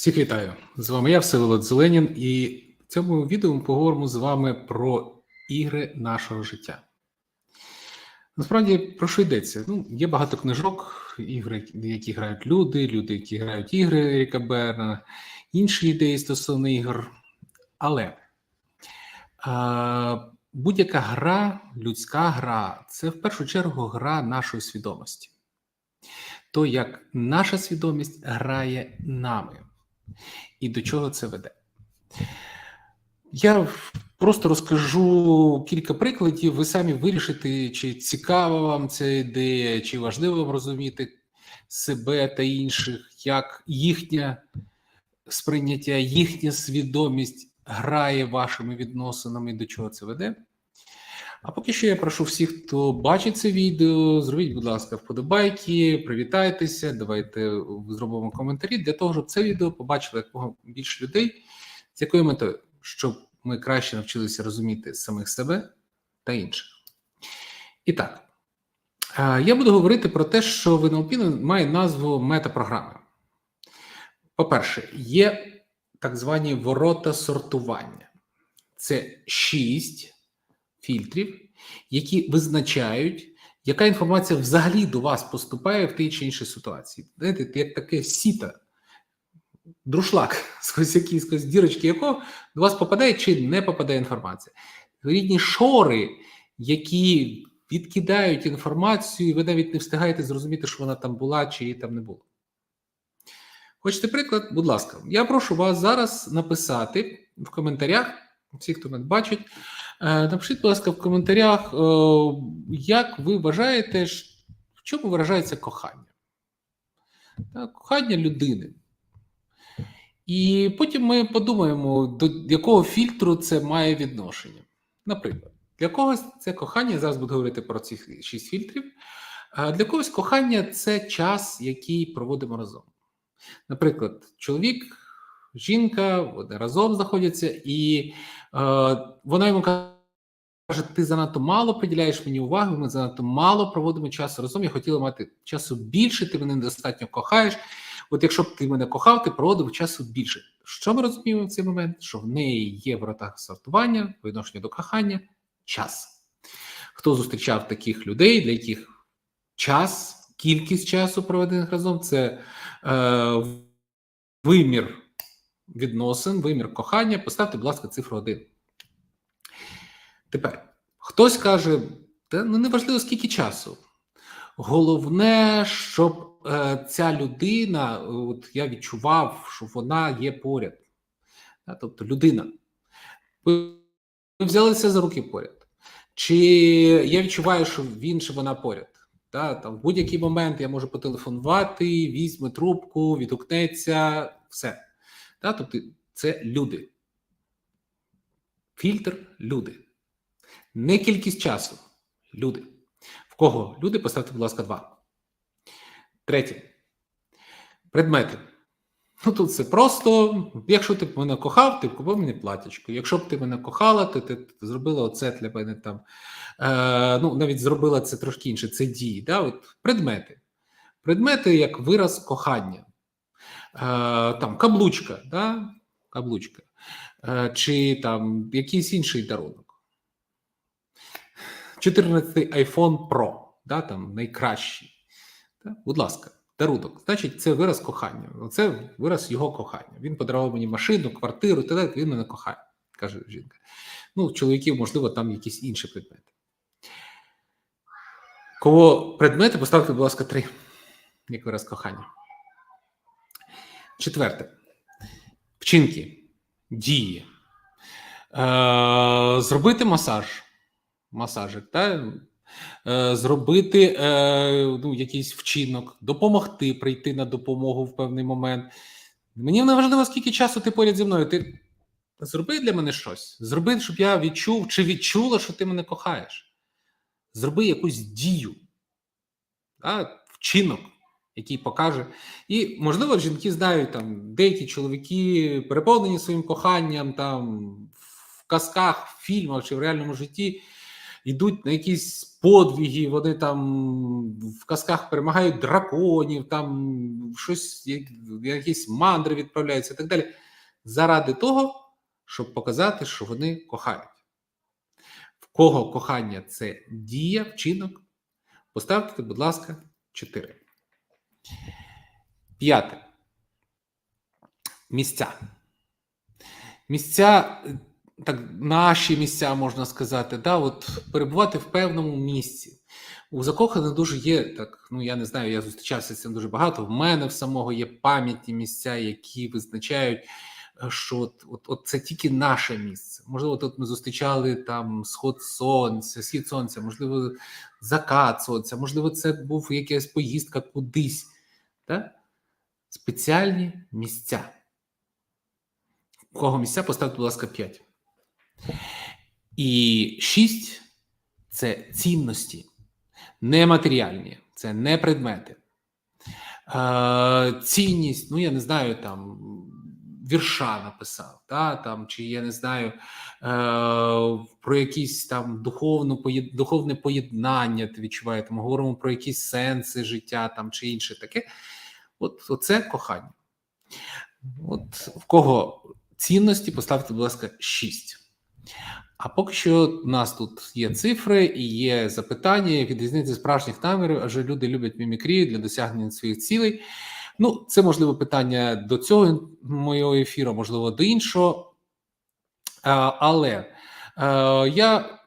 Всіх вітаю! З вами я, Всеволод Зеленін, і в цьому відео ми поговоримо з вами про ігри нашого життя. Насправді, про що йдеться? Ну, є багато книжок, ігри, які грають люди, люди, які грають ігри Еріка Берна, інші ідеї стосовно ігор. Але будь-яка гра, людська гра це в першу чергу гра нашої свідомості. То, як наша свідомість грає нами. І до чого це веде? Я просто розкажу кілька прикладів. Ви самі вирішите, чи цікава вам ця ідея, чи важливо вам розуміти себе та інших, як їхнє сприйняття, їхня свідомість грає вашими відносинами, до чого це веде. А поки що я прошу всіх, хто бачить це відео, зробіть, будь ласка, вподобайки, привітайтеся, давайте зробимо коментарі для того, щоб це відео побачило якого більше людей, з якою метою, щоб ми краще навчилися розуміти самих себе та інших. І так, я буду говорити про те, що в НЛП має назву метапрограми. По-перше, є так звані ворота сортування. Це шість фільтрів, які визначають, яка інформація взагалі до вас поступає в тій чи іншій ситуації. Знаєте, як таке сіта, друшлак, сквозь якісь сквозь дірочки, якого до вас попадає чи не попадає інформація. Рідні шори, які відкидають інформацію, і ви навіть не встигаєте зрозуміти, що вона там була чи її там не було. Хочете приклад? Будь ласка, я прошу вас зараз написати в коментарях, всі, хто мене бачить, Напишіть, будь ласка, в коментарях, як ви вважаєте, в чому виражається кохання? Кохання людини. І потім ми подумаємо, до якого фільтру це має відношення. Наприклад, для когось це кохання, зараз буду говорити про ці шість фільтрів. Для когось кохання це час, який проводимо разом. Наприклад, чоловік жінка, вони разом знаходяться, і е, вона йому каже: ти занадто мало приділяєш мені уваги, ми занадто мало проводимо часу разом. Я хотіла мати часу більше, ти мене недостатньо кохаєш. От якщо б ти мене кохав, ти проводив часу більше. Що ми розуміємо в цей момент? Що в неї є в ротах сортування, по відношенню до кохання, час. Хто зустрічав таких людей, для яких час, кількість часу проведених разом це е, вимір відносин, вимір кохання, поставте, будь ласка, цифру 1. Тепер хтось каже, та ну неважливо скільки часу. Головне, щоб е, ця людина, от я відчував, що вона є поряд. Да, тобто людина. Ви взялися за руки поряд. Чи я відчуваю, що він чи вона поряд? Да, там, В будь-який момент я можу потелефонувати, візьме трубку, відгукнеться, все. Да? Тобто це люди. Фільтр люди. Не кількість часу. Люди. В кого люди? Поставте, будь ласка, два. Третє. Предмети. Ну тут це просто. Якщо ти мене кохав, ти купив мені платячку. Якщо б ти мене кохала, то ти зробила оце для мене там. Е, Ну, навіть зробила це трошки інше. Це дії. Да? От Предмети. Предмети як вираз кохання. Е, там каблучка, да? каблучка, е, чи там якийсь інший дарунок. 14 iPhone Pro, да, там найкращий. Да? Будь ласка, дарунок. Значить, це вираз кохання. Це вираз його кохання. Він подарував мені машину, квартиру, так він мене кохає, каже жінка. Ну, чоловіків, можливо, там якісь інші предмети. Кого предмети, поставте, будь ласка, три, як вираз кохання. Четверте. Вчинки, дії. Е, Зробити масаж. Масажик, та? Е, зробити е, ну, якийсь вчинок, допомогти прийти на допомогу в певний момент. Мені не важливо, скільки часу ти поряд зі мною. Ти зроби для мене щось. Зроби, щоб я відчув чи відчула, що ти мене кохаєш. Зроби якусь дію, та? вчинок який покаже. І, можливо, жінки знають там деякі чоловіки переповнені своїм коханням там в казках, в фільмах чи в реальному житті. йдуть на якісь подвіги, вони там в казках перемагають драконів, там щось, якісь мандри відправляються і так далі. Заради того, щоб показати, що вони кохають. В кого кохання це дія, вчинок, поставте, будь ласка, 4. П'яте. Місця. Місця, так, наші місця, можна сказати, да, от перебувати в певному місці. У закоханих дуже є так. Ну я не знаю, я зустрічався з цим дуже багато. В мене в самого є пам'ятні місця, які визначають, що от, от, от це тільки наше місце. Можливо, тут ми зустрічали там сход сонця, схід сонця, можливо, закат сонця, можливо, це був якась поїздка кудись. Так? Спеціальні місця. У кого місця поставте, будь ласка, 5. І 6 це цінності, нематеріальні, це не предмети. Е, Цінність, ну я не знаю, там вірша написав, та, там, чи я не знаю е, про якісь там духовну, духовне поєднання, ти відчуваєте, ми говоримо про якісь сенси життя там, чи інше таке. От Оце кохання. От В кого цінності поставте, будь ласка, 6. А поки що у нас тут є цифри і є запитання, як відрізнити справжніх намірів, адже люди люблять мімікрію для досягнення своїх цілей. Ну, це можливо питання до цього моєго ефіру, можливо, до іншого. Але я,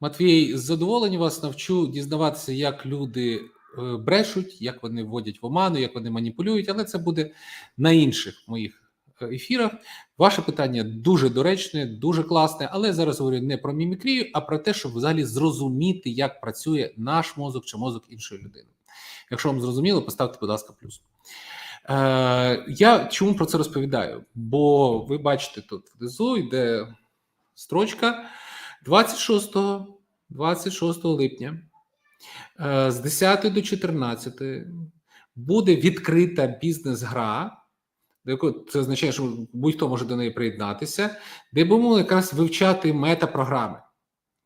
Матвій, з задоволенням вас навчу дізнаватися, як люди е, брешуть, як вони вводять в оману, як вони маніпулюють, але це буде на інших моїх ефірах. Ваше питання дуже доречне, дуже класне, але зараз говорю не про мімікрію, а про те, щоб взагалі зрозуміти, як працює наш мозок чи мозок іншої людини. Якщо вам зрозуміло, поставте, будь ласка, плюс. Е, Я чому про це розповідаю? Бо ви бачите, тут внизу йде строчка 26 26 липня е, з 10 до 14 буде відкрита бізнес-гра це означає, що будь-хто може до неї приєднатися, де будемо якраз вивчати метапрограми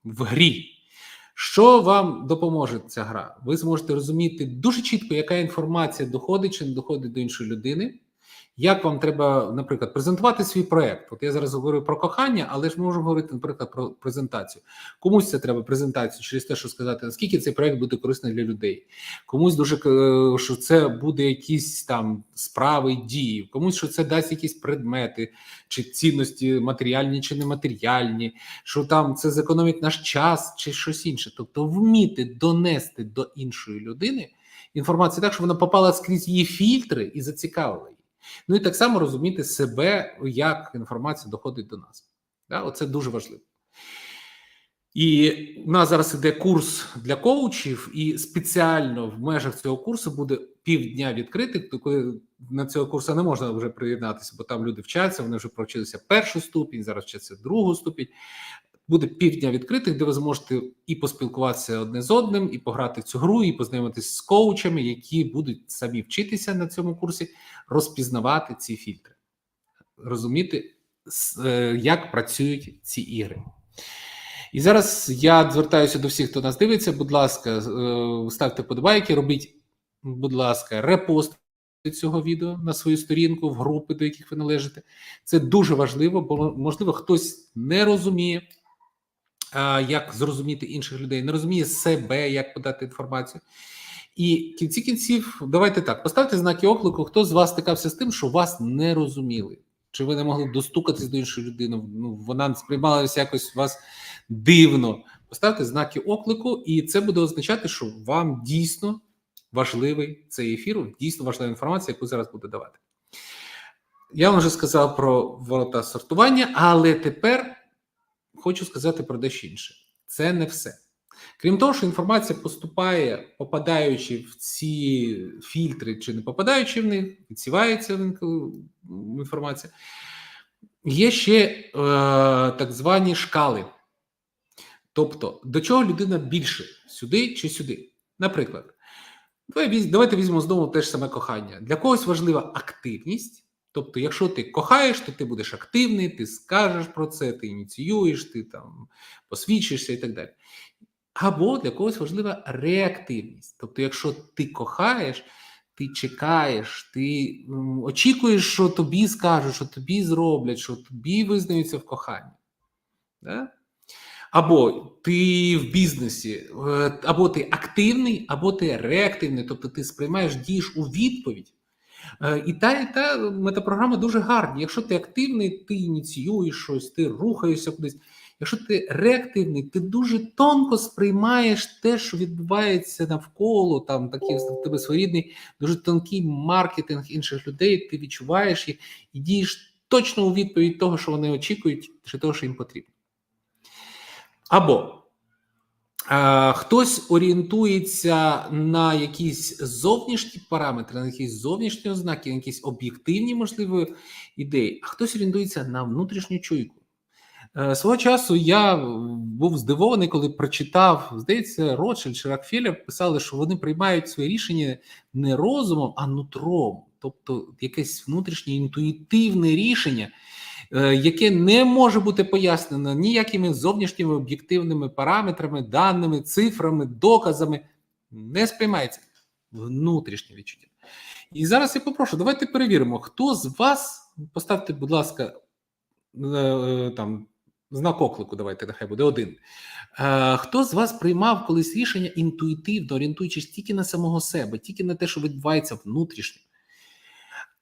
в грі. Що вам допоможе ця гра? Ви зможете розуміти дуже чітко, яка інформація доходить чи не доходить до іншої людини. Як вам треба, наприклад, презентувати свій проект? От я зараз говорю про кохання, але ж можемо говорити, наприклад, про презентацію. Комусь це треба презентацію через те, що сказати, наскільки цей проект буде корисний для людей. Комусь дуже е, що це буде якісь там справи, дії, комусь що це дасть якісь предмети чи цінності, матеріальні чи нематеріальні, що там це зекономить наш час чи щось інше. Тобто, вміти донести до іншої людини інформацію так, щоб вона попала скрізь її фільтри і зацікавила. Ну і так само розуміти себе, як інформація доходить до нас. Да? Оце дуже важливо. І у нас зараз іде курс для коучів, і спеціально в межах цього курсу буде півдня відкритих. Коли на цього курсу не можна вже приєднатися, бо там люди вчаться, вони вже провчилися першу ступінь, зараз вчаться другу ступінь буде півдня відкритих, де ви зможете і поспілкуватися одне з одним, і пограти в цю гру, і познайомитися з коучами, які будуть самі вчитися на цьому курсі, розпізнавати ці фільтри, розуміти, е, як працюють ці ігри. І зараз я звертаюся до всіх, хто нас дивиться. Будь ласка, е, ставте подобайки, робіть, будь ласка, репост цього відео на свою сторінку в групи, до яких ви належите. Це дуже важливо, бо можливо хтось не розуміє як зрозуміти інших людей, не розуміє себе, як подати інформацію. І в кінці кінців, давайте так: поставте знаки оклику, хто з вас стикався з тим, що вас не розуміли, чи ви не могли достукатись до іншої людини? Ну вона сприймалася якось вас дивно. Поставте знаки оклику, і це буде означати, що вам дійсно важливий цей ефір, дійсно важлива інформація, яку зараз буде давати. Я вам вже сказав про ворота сортування, але тепер хочу сказати про дещо інше. Це не все. Крім того, що інформація поступає, попадаючи в ці фільтри, чи не попадаючи в них, відсівається інформація. Є ще е, так звані шкали. Тобто, до чого людина більше сюди чи сюди. Наприклад, давайте візьмемо знову те ж саме кохання. Для когось важлива активність, Тобто, якщо ти кохаєш, то ти будеш активний, ти скажеш про це, ти ініціюєш, ти там посвідчишся і так далі. Або для когось важлива реактивність. Тобто, якщо ти кохаєш, ти чекаєш, ти очікуєш, що тобі скажуть, що тобі зроблять, що тобі визнаються в коханні. Да? Або ти в бізнесі, е, або ти активний, або ти реактивний, тобто ти сприймаєш дієш у відповідь. Е, І та, і та метапрограма дуже гарні. Якщо ти активний, ти ініціюєш щось, ти рухаєшся кудись. Якщо ти реактивний, ти дуже тонко сприймаєш те, що відбувається навколо, там такий в тебе своєрідний, дуже тонкий маркетинг інших людей, ти відчуваєш їх і дієш точно у відповідь того, що вони очікують, чи того, що їм потрібно. Або хтось орієнтується на якісь зовнішні параметри, на якісь зовнішні ознаки, на якісь об'єктивні, можливо, ідеї, а хтось орієнтується на внутрішню чуйку. Е, Свого часу я був здивований, коли прочитав, здається, Ротшильд чи Рокфеллер писали, що вони приймають своє рішення не розумом, а нутром, тобто якесь внутрішнє інтуїтивне рішення, яке не може бути пояснено ніякими зовнішніми об'єктивними параметрами, даними, цифрами, доказами, не сприймається внутрішнє відчуття. І зараз я попрошу, давайте перевіримо, хто з вас, поставте, будь ласка, е, там знак оклику, давайте нехай буде один. Е, Хто з вас приймав колись рішення інтуїтивно, орієнтуючись тільки на самого себе, тільки на те, що відбувається внутрішньо?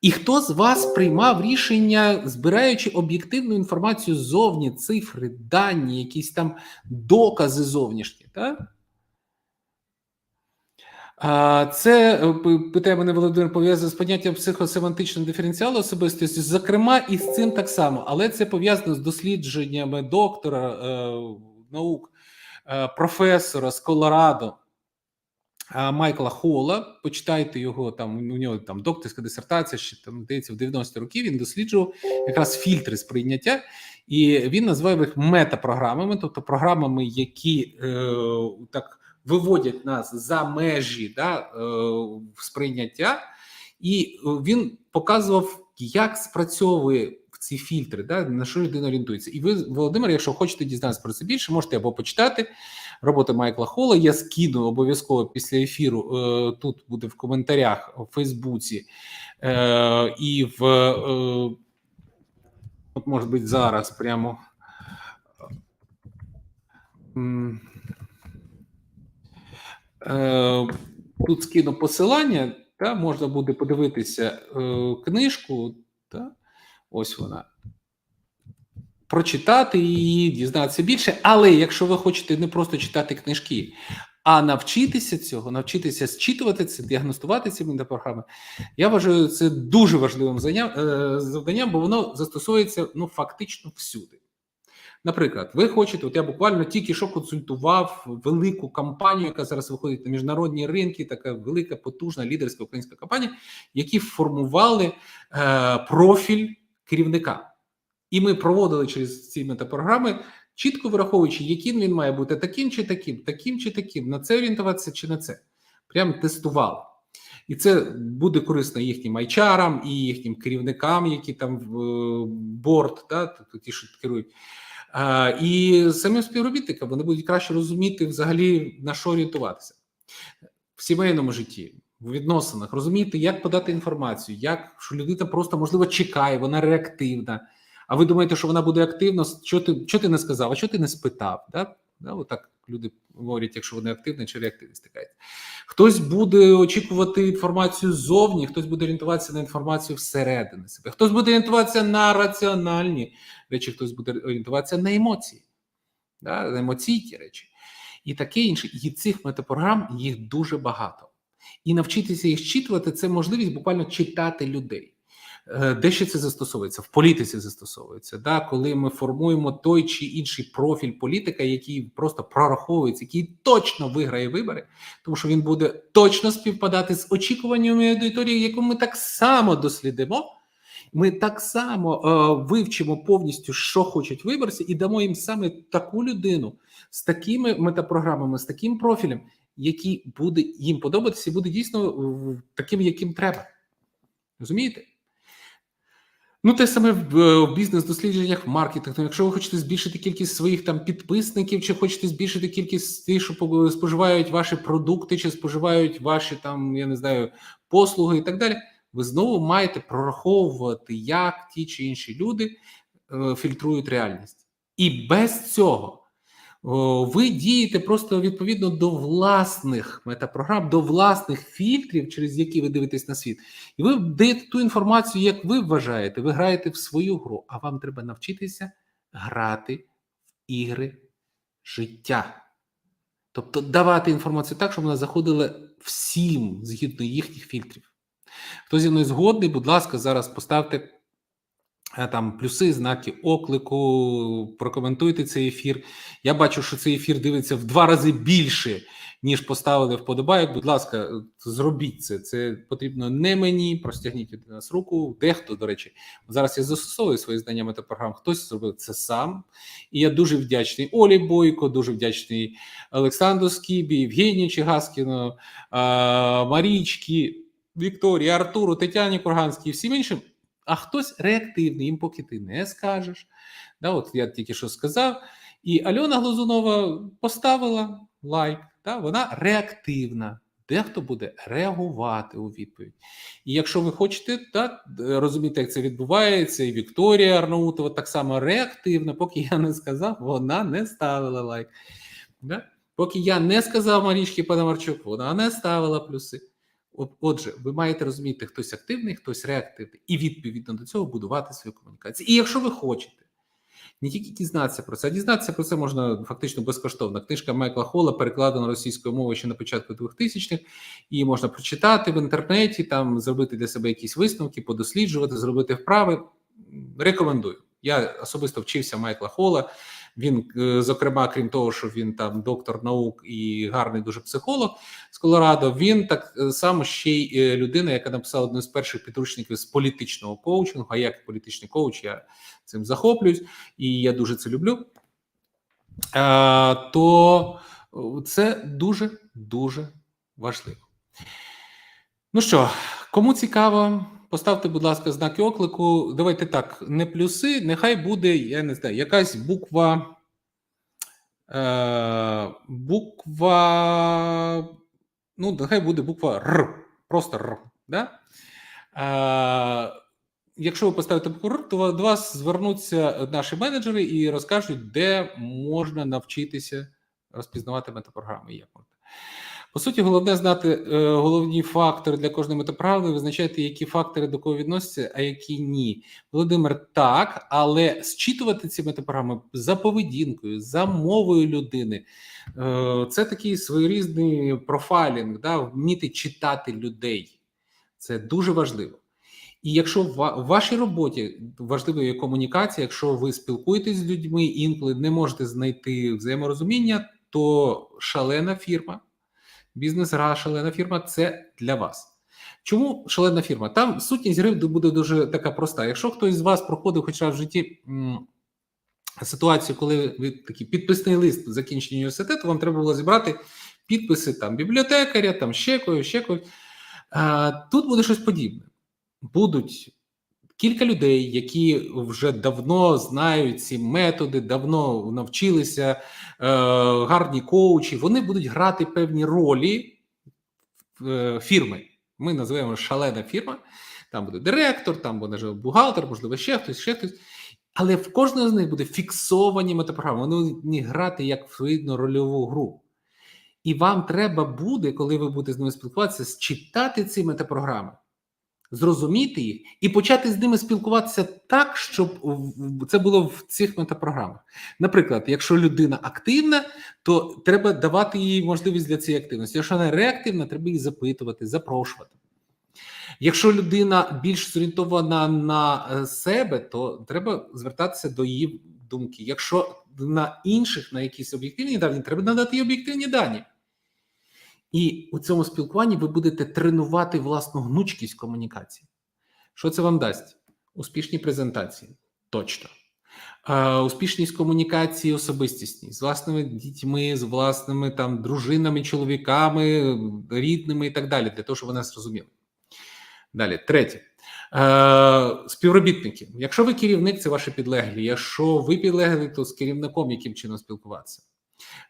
І хто з вас приймав рішення, збираючи об'єктивну інформацію ззовні, цифри, дані, якісь там докази зовнішні? Так? Це е, питає мене Володимир пов'язано з поняттям психосемантичного диференціалу особистості, зокрема, і з цим так само, але це пов'язано з дослідженнями доктора е, наук, е, професора з Колорадо Майкла Холла. Почитайте його там. У нього там докторська дисертація, ще там здається, в 90-ті роки. Він досліджував якраз фільтри сприйняття, і він називає їх метапрограмами, тобто програмами, які е, так виводять нас за межі да, е, сприйняття, і е, він показував, як спрацьовує ці фільтри, да, на що людина орієнтується. І ви, Володимир, якщо хочете дізнатися про це більше, можете або почитати роботи Майкла Холла. Я скину обов'язково після ефіру. Е, тут буде в коментарях у Фейсбуці е, і в е, от, може бути, зараз прямо. Тут скину посилання, та, можна буде подивитися книжку, та, ось вона. Прочитати її, дізнатися більше. Але якщо ви хочете не просто читати книжки, а навчитися цього, навчитися зчитувати це, діагностувати ці програми, я вважаю це дуже важливим е, завданням, бо воно застосовується ну, фактично всюди. Наприклад, ви хочете, от я буквально тільки що консультував велику компанію, яка зараз виходить на міжнародні ринки, така велика, потужна лідерська українська компанія, які формували е, профіль керівника. І ми проводили через ці метапрограми, чітко враховуючи, яким він має бути таким чи таким, таким чи таким, на це орієнтуватися чи на це. Прям тестували. І це буде корисно їхнім айчарам і їхнім керівникам, які там в е, борт, да, тобто ті, що керують. І самим співробітникам вони будуть краще розуміти взагалі на що орієнтуватися в сімейному житті, в відносинах, розуміти, як подати інформацію, як що людина просто можливо чекає, вона реактивна. А ви думаєте, що вона буде активна? Що ти що ти не сказав, а що ти не спитав? Да? Да, отак люди говорять, якщо вони активні чи реактивні стикаються. Хтось буде очікувати інформацію ззовні, хтось буде орієнтуватися на інформацію всередини себе, хтось буде орієнтуватися на раціональні речі, хтось буде орієнтуватися на емоції, да, на емоційні речі. І таке інше. І цих метапрограм їх дуже багато. І навчитися їх читувати це можливість буквально читати людей. Е, Де ще це застосовується? В політиці застосовується. Да? Коли ми формуємо той чи інший профіль політика, який просто прораховується, який точно виграє вибори, тому що він буде точно співпадати з очікуваннями аудиторії, яку ми так само дослідимо. Ми так само е, вивчимо повністю, що хочуть виборці, і дамо їм саме таку людину з такими метапрограмами, з таким профілем, який буде їм подобатися, і буде дійсно таким, яким треба. Розумієте? Ну, те саме в, е, в бізнес-дослідженнях, в маркетингу. Якщо ви хочете збільшити кількість своїх там підписників, чи хочете збільшити кількість тих, що споживають ваші продукти, чи споживають ваші там, я не знаю, послуги і так далі, ви знову маєте прораховувати, як ті чи інші люди е, фільтрують реальність. І без цього ви дієте просто відповідно до власних метапрограм, до власних фільтрів, через які ви дивитесь на світ. І ви даєте ту інформацію, як ви вважаєте, ви граєте в свою гру, а вам треба навчитися грати в ігри життя. Тобто давати інформацію так, щоб вона заходила всім згідно їхніх фільтрів. Хто зі мною згодний, будь ласка, зараз поставте там плюси, знаки оклику, прокоментуйте цей ефір. Я бачу, що цей ефір дивиться в два рази більше, ніж поставили вподобайок. Будь ласка, е, зробіть це. Це потрібно не мені. Простягніть від нас руку. Дехто, до речі, зараз я застосовую свої знання метапрограм. Хтось зробив це сам. І я дуже вдячний Олі Бойко, дуже вдячний Олександру Скібі, Євгенію Чигаскіну, а, Марічки, Вікторії, Артуру, Тетяні Курганській всім іншим. А хтось реактивний, їм поки ти не скажеш. Да, от я тільки що сказав. І Альона Глазунова поставила лайк. Да, вона реактивна. Дехто буде реагувати у відповідь. І якщо ви хочете да, розуміти, як це відбувається, і Вікторія Арнаутова так само реактивна, поки я не сказав, вона не ставила лайк. Да? Поки я не сказав Марічки Пономарчук, вона не ставила плюси. От, отже, ви маєте розуміти, хтось активний, хтось реактивний, і відповідно до цього будувати свою комунікацію. І якщо ви хочете не тільки дізнатися про це, а дізнатися про це можна фактично безкоштовно. Книжка Майкла Холла перекладена російською мовою ще на початку 2000-х, її можна прочитати в інтернеті, там зробити для себе якісь висновки, подосліджувати, зробити вправи. Рекомендую. Я особисто вчився Майкла Холла. Він, е, зокрема, крім того, що він там доктор наук і гарний дуже психолог з Колорадо, він так е, само ще й е, людина, яка написала один з перших підручників з політичного коучингу. А як політичний коуч, я цим захоплююсь і я дуже це люблю. То це дуже дуже важливо. Ну що, кому цікаво, поставте, будь ласка, знаки оклику. Давайте так, не плюси, нехай буде, я не знаю, якась буква. Е, буква. Ну, нехай буде буква Р. Просто Р. Да? Е, якщо ви поставите букву Р, то до вас звернуться наші менеджери і розкажуть, де можна навчитися розпізнавати метапрограми. Як можна. По суті, головне знати е, головні фактори для кожної метаправди, визначати, які фактори до кого відносяться, а які ні. Володимир, так, але зчитувати ці метапрограми за поведінкою, за мовою людини е, це такий своєрізний профайлінг, да, вміти читати людей. Це дуже важливо. І якщо в вашій роботі важливою є комунікація, якщо ви спілкуєтесь з людьми, інколи не можете знайти взаєморозуміння, то шалена фірма бізнес-гра, шалена фірма це для вас. Чому шалена фірма? Там сутність гри буде дуже така проста. Якщо хтось з вас проходив хоча в житті м, ситуацію, коли ви такий підписний лист закінчення університету, вам треба було зібрати підписи там бібліотекаря, там ще когось, ще когось. Тут буде щось подібне. Будуть кілька людей, які вже давно знають ці методи, давно навчилися е, гарні коучі. Вони будуть грати певні ролі е, фірми. Ми називаємо шалена фірма. Там буде директор, там буде бухгалтер, можливо, ще хтось, ще хтось. Але в кожного з них буде фіксовані метапрограми. Вони будуть грати як видно рольову гру. І вам треба буде, коли ви будете з ними спілкуватися, читати ці метапрограми зрозуміти їх і почати з ними спілкуватися так, щоб це було в цих метапрограмах. Наприклад, якщо людина активна, то треба давати їй можливість для цієї активності. Якщо вона реактивна, треба її запитувати, запрошувати. Якщо людина більш зорієнтована на е, себе, то треба звертатися до її думки. Якщо на інших, на якісь об'єктивні дані, треба надати їй об'єктивні дані. І у цьому спілкуванні ви будете тренувати власну гнучкість комунікації. Що це вам дасть? Успішні презентації. Точно. Е, успішність комунікації, особистісні з власними дітьми, з власними там дружинами, чоловіками, рідними і так далі, для того, щоб вони зрозуміли. Далі, третє. Е, співробітники. Якщо ви керівник, це ваші підлеглі. Якщо ви підлеглі, то з керівником яким чином спілкуватися.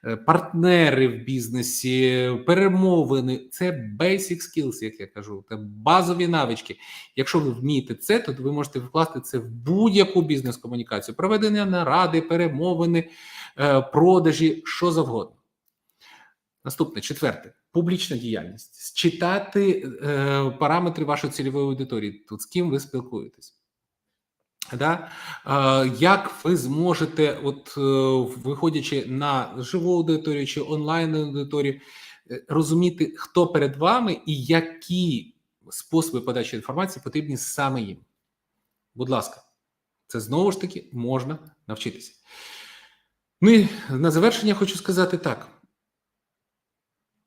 Е, Партнери в бізнесі, перемовини це basic skills, як я кажу, це базові навички. Якщо ви вмієте це, то ви можете вкласти це в будь-яку бізнес-комунікацію, проведення наради, перемовини, е, продажі, що завгодно. Наступне четверте публічна діяльність. Читати е, параметри вашої цільової аудиторії, тут з ким ви спілкуєтесь. Да? Як ви зможете, от е, виходячи на живу аудиторію чи онлайн аудиторію, е, розуміти, хто перед вами і які способи подачі інформації потрібні саме їм? Будь ласка, це знову ж таки можна навчитися. Ну і на завершення хочу сказати так.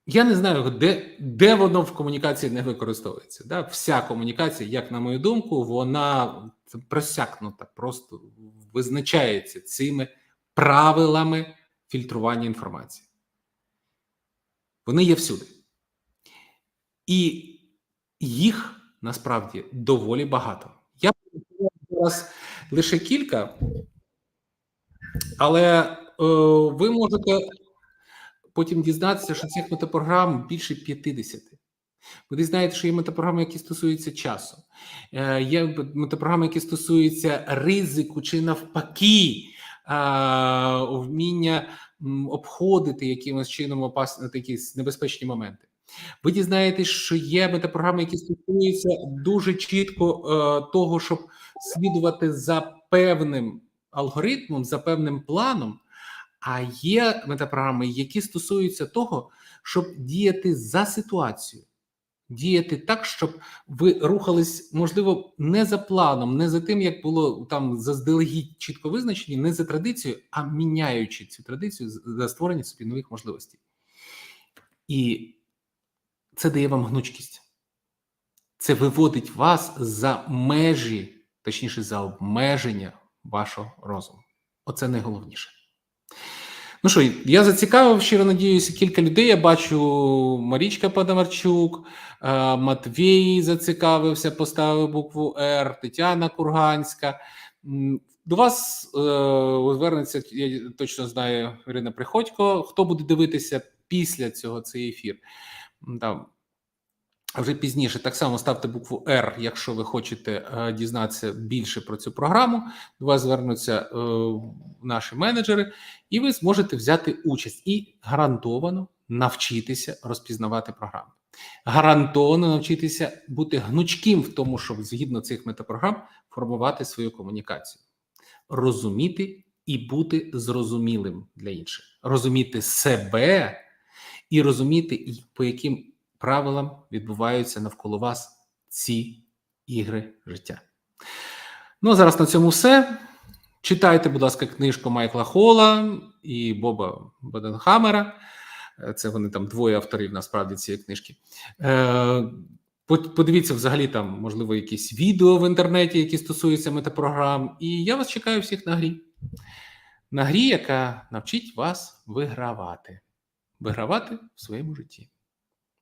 Я не знаю, де де воно в комунікації не використовується. Да? Вся комунікація, як на мою думку, вона просякнута, просто визначається цими правилами фільтрування інформації. Вони є всюди. І їх насправді доволі багато. Я зараз лише кілька, але е, ви можете потім дізнатися, що цих метапрограм більше 50. Ви дізнаєте, що є метапрограми, які стосуються часу, Е, є метапрограми, які стосуються ризику чи навпаки вміння обходити якимось чином опасні такі небезпечні моменти. Ви дізнаєтесь, що є метапрограми, які стосуються дуже чітко е, того, щоб слідувати за певним алгоритмом, за певним планом. А є метапрограми, які стосуються того, щоб діяти за ситуацією, діяти так, щоб ви рухались, можливо, не за планом, не за тим, як було там заздалегідь чітко визначені, не за традицією, а міняючи цю традицію за створення собі нових можливостей. І це дає вам гнучкість. Це виводить вас за межі, точніше, за обмеження вашого розуму. Оце найголовніше. Ну що, я зацікавив, щиро надіюся, кілька людей. Я бачу Марічка Падамарчук, е, Матвій зацікавився, поставив букву Р, Тетяна Курганська. До вас е, звернеться, я точно знаю, Ірина Приходько. Хто буде дивитися після цього цей ефір? Там вже пізніше так само ставте букву R, якщо ви хочете е, дізнатися більше про цю програму. До вас звернуться е, наші менеджери, і ви зможете взяти участь і гарантовано навчитися розпізнавати програми. Гарантовано навчитися бути гнучким в тому, щоб згідно цих метапрограм формувати свою комунікацію, розуміти і бути зрозумілим для інших, розуміти себе і розуміти, по яким правилам відбуваються навколо вас ці ігри життя. Ну, а зараз на цьому все. Читайте, будь ласка, книжку Майкла Хола і Боба Баденхамера. Е, Це вони там двоє авторів насправді цієї книжки. Е, Подивіться взагалі там, можливо, якісь відео в інтернеті, які стосуються метапрограм. І я вас чекаю всіх на грі. На грі, яка навчить вас вигравати. Вигравати в своєму житті.